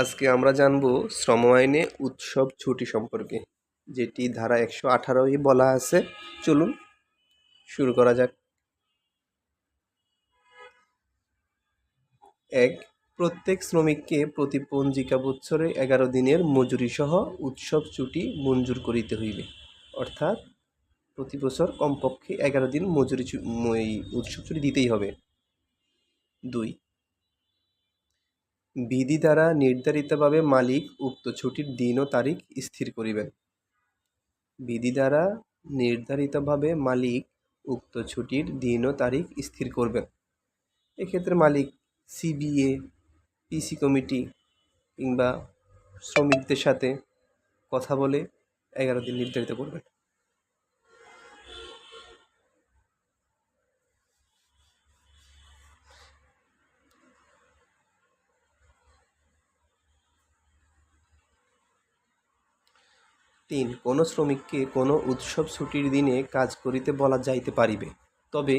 আজকে আমরা জানব শ্রম আইনে উৎসব ছুটি সম্পর্কে, যেটি ধারা একশো আঠারোই বলা আছে। চলুন, শুরু করা যাক। এক, প্রত্যেক শ্রমিককে প্রতি পঞ্জিকা বৎসরে এগারো দিনের মজুরি সহ উৎসব ছুটি মঞ্জুর করিতে হইবে। অর্থাৎ, প্রতি বছর কমপক্ষে এগারো দিন মজুরি উৎসব ছুটি দিতেই হবে। দুই বিধি দ্বারা নির্ধারিতভাবে মালিক উক্ত ছুটির দিন ও তারিখ স্থির করিবেন। বিধি দ্বারা নির্ধারিতভাবে মালিক উক্ত ছুটির দিন ও তারিখ স্থির করবেন। এক্ষেত্রে মালিক সিবিএ পিসি কমিটি কিংবা শ্রমিকদের সাথে কথা বলে এগারো দিন নির্ধারিত করবেন। তিন কোনো শ্রমিককে কোনো উৎসব ছুটির দিনে কাজ করিতে বলা যাইতে পারিবে। তবে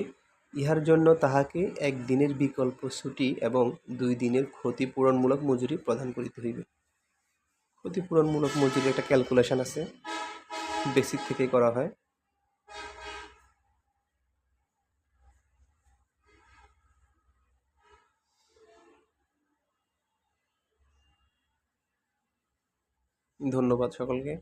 ইহার জন্য তাহাকে এক দিনের বিকল্প ছুটি এবং দুই দিনের ক্ষতিপূরণমূলক মজুরি প্রদান করিতে হইবে। ক্ষতিপূরণমূলক মজুরি একটা ক্যালকুলেশন আছে, বেসিক থেকেই করা হয়। ধন্যবাদ সকলকে।